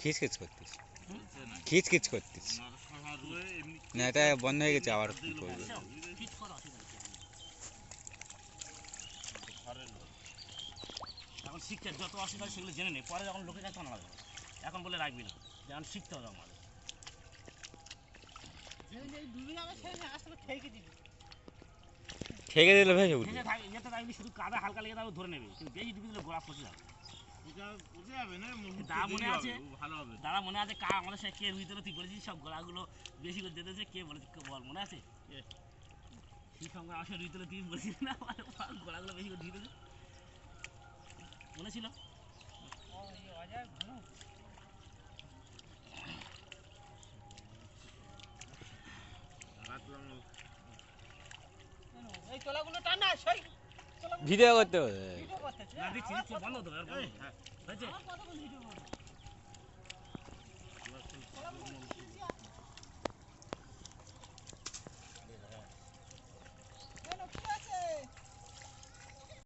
খিচখিচ করতিস। খিচখিচ করতিস। না এটা বন্ধ হয়ে গেছে আবার করবে। এখন শিখতে যত অসুবিধা সেগুলো জেনে নেই পরে যখন লোকের কাছে আনা লাগবে এখন বলে রাখবি না যেমন শিখতে হবে আমাদের। ঠেকে দিলে থাকবি শুধু কাদা হালকা লেগে যাবে ধরে নেবে। কিন্তু বেশি ডুবি দিলে গোড়া ফসে যাবে। মনে আছে? দাদা মনে আছে কা আমাদের সাথে কে রুই তুই বলেছিস সব গলাগুলো বেশি করে দিতেছে কে বলেছে বল মনে আছে? সেই সঙ্গে আমার রুই তুই বলেছিস না আমার গলাগুলো বেশি করে দিতেছে মনে ছিল? এই তোলাগুলো টানা সেই ভিডিও করতে হবে। না দিচ্ছি তো বন্ধ হতো আর হতো। হয়েছে।